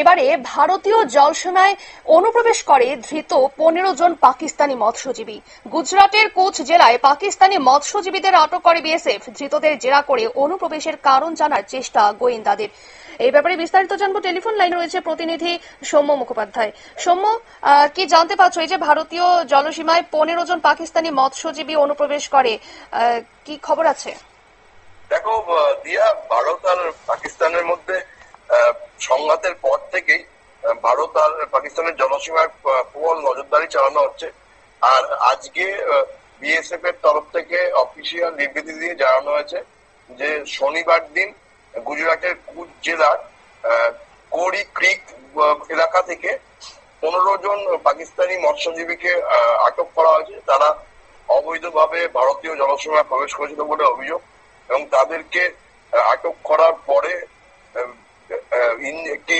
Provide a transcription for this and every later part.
এবারে ভারতীয় জলসীমায় অনুপ্রবেশ করে ধৃত পনেরো জন পাকিস্তানি মৎস্যজীবী। গুজরাটের কোচ জেলায় পাকিস্তানি মৎস্যজীবীদের আটক করে বিএসএফ। ধৃতদের জেরা করে অনুপ্রবেশের কারণ জানার চেষ্টা গোয়েন্দাদের। এই ব্যাপারে বিস্তারিত জানব। টেলিফোন লাইনে রয়েছে প্রতিনিধি সৌম্য মুখোপাধ্যায়। সৌম্য কি জানতে পারছ এই যে ভারতীয় জলসীমায় পনেরো জন পাকিস্তানি মৎস্যজীবী অনুপ্রবেশ করে কি খবর আছে? দেখো দিয়া ভারত আর পাকিস্তানের মধ্যে সংঘাতের পর থেকেই ভারত আর পাকিস্তানের জনসীমায় প্রবল নজরদারি চালানো হচ্ছে। আর আজকে বিএসএফ এর তরফ থেকে অফিসিয়াল বিবৃতি দিয়ে জানানো হয়েছে যে শনিবার দিন গুজরাটের কুচ জেলার কোরি ক্রিক এলাকা থেকে পনেরো জন পাকিস্তানি মৎস্যজীবীকে আটক করা হয়েছে। তারা অবৈধভাবে ভারতীয় জনসীমায় প্রবেশ করেছিল বলে অভিযোগ এবং তাদেরকে আটক করার পরে একটি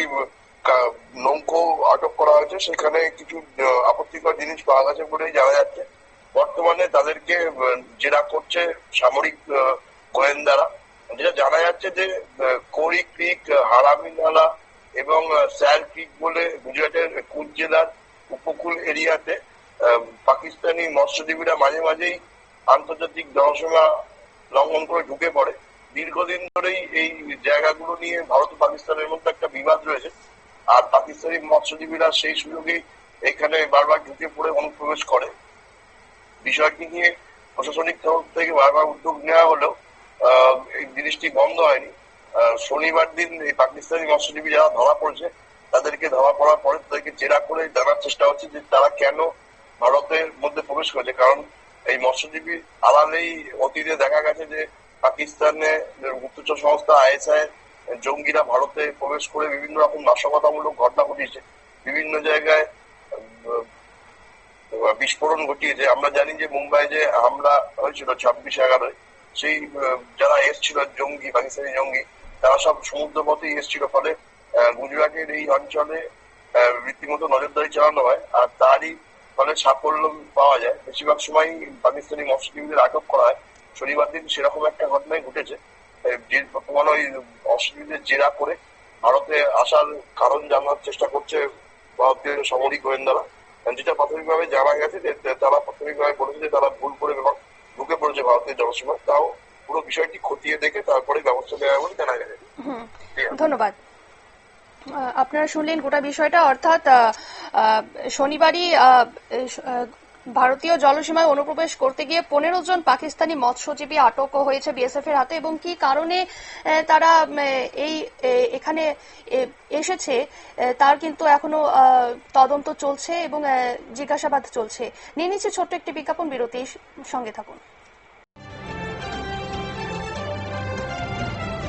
নৌকো আটক করা হয়েছে। সেখানে কিছু আপত্তিকর জিনিস পাওয়া গেছে বলে জানা যাচ্ছে। বর্তমানে তাদেরকে জেরা করছে সামরিক গোয়েন্দারা। যেটা জানা যাচ্ছে যে কোরি ক্রিক আহ, হারামি নালা এবং স্যার ক্রিক বলে গুজরাটের কুচ জেলার উপকূল এরিয়াতে পাকিস্তানি মৎস্যজীবীরা মাঝে মাঝেই আন্তর্জাতিক জনসীমা লঙ্ঘন করে ঢুকে পড়ে। দীর্ঘদিন ধরেই এই জায়গাগুলো নিয়ে ভারত পাকিস্তানের মধ্যে একটা বিবাদ রয়েছে। আর পাকিস্তানি মৎস্যজীবীরা সেই সুযোগেই এখানে বারবার ঢুকে পড়ে অনুপ্রবেশ করে। বিষয়টি নিয়ে প্রশাসনিক তরফ থেকে বারবার উদ্যোগ নেওয়া হলেও এই জিনিসটি বন্ধ হয়নি। শনিবার দিন এই পাকিস্তানি মৎস্যজীবী যারা ধরা পড়েছে, তাদেরকে ধরা পড়ার পরে তাদেরকে জেরা করে জানার চেষ্টা হচ্ছে যে তারা কেন ভারতের মধ্যে প্রবেশ করেছে। কারণ এই মৎস্যজীবী আড়ালেই অতীতে দেখা গেছে যে পাকিস্তানে গুপ্তচর সংস্থা আইএসআই জঙ্গিরা ভারতে প্রবেশ করে বিভিন্ন রকম নাশকতামূলক ঘটনা ঘটিয়েছে। বিভিন্ন জায়গায় বিস্ফোরণ ঘটিয়েছে। আমরা জানি যে মুম্বাই যে হামলা হয়েছিল ছাব্বিশ এগারোয়, সেই যারা এসছিল জঙ্গি, পাকিস্তানি জঙ্গি, তারা সব সমুদ্রপথেই এসছিল। ফলে গুজরাটের এই অঞ্চলে রীতিমতো নজরদারি চালানো হয় আর তারই ফলে সাফল্য পাওয়া যায়। বেশিরভাগ সময় পাকিস্তানি মৎস্যজীবীদের আটক করা হয়। শনিবার দিন সেরকম একটা ঘটনাই ঘটেছে। আহ, ওই মৎস্যজীবীদের জেরা করে ভারতে আসার কারণ জানার চেষ্টা করছে ভারতীয় সামরিক গোয়েন্দারা। যেটা প্রাথমিকভাবে জানা গেছে যে তারা প্রাথমিকভাবে বলেছে যে তারা ভুল করে এবং ঢুকে পড়েছে ভারতীয় জনসীমা তাও পুরো বিষয়টি খতিয়ে দেখে তারপরে ব্যবস্থা নেওয়া বলে জানা গেছে। ধন্যবাদ। আপনারা শুনলেন গোটা বিষয়টা। অর্থাৎ শনিবারই ভারতীয় জলসীমায় অনুপ্রবেশ করতে গিয়ে পনেরো জন পাকিস্তানি মৎস্যজীবী আটক হয়েছে বিএসএফ এর হাতে এবং কি কারণে তারা এই এখানে এসেছে তার কিন্তু এখনও তদন্ত চলছে এবং জিজ্ঞাসাবাদ চলছে। নিয়ে নিচ্ছে ছোট্ট একটি বিজ্ঞাপন বিরতি সঙ্গে থাকুন।